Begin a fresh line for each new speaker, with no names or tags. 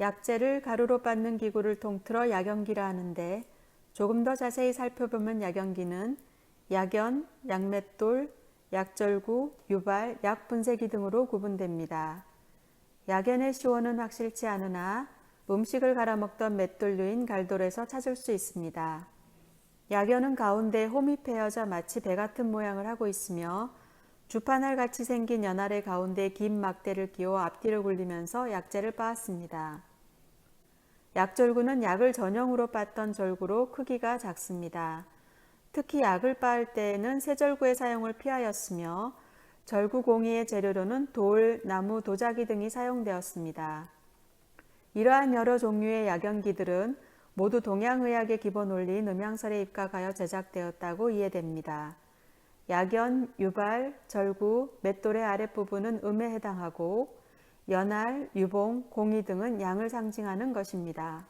약재를 가루로 빻는 기구를 통틀어 약연기라 하는데 조금 더 자세히 살펴보면 약연기는 약연, 약맷돌, 약절구, 유발, 약분쇄기 등으로 구분됩니다. 약연의 시원은 확실치 않으나 음식을 갈아먹던 맷돌류인 갈돌에서 찾을 수 있습니다. 약연은 가운데 홈이 패여져 마치 배 같은 모양을 하고 있으며 주판알 같이 생긴 연알의 가운데 긴 막대를 끼워 앞뒤로 굴리면서 약재를 빻았습니다. 약절구는 약을 전용으로 빻던 절구로 크기가 작습니다. 특히 약을 빻을 때에는 세절구의 사용을 피하였으며 절구 공이의 재료로는 돌, 나무, 도자기 등이 사용되었습니다. 이러한 여러 종류의 약연기들은 모두 동양의학의 기본 원리인 음양설에 입각하여 제작되었다고 이해됩니다. 약연, 유발, 절구, 맷돌의 아랫부분은 음에 해당하고 연알, 유봉, 공이 등은 양을 상징하는 것입니다.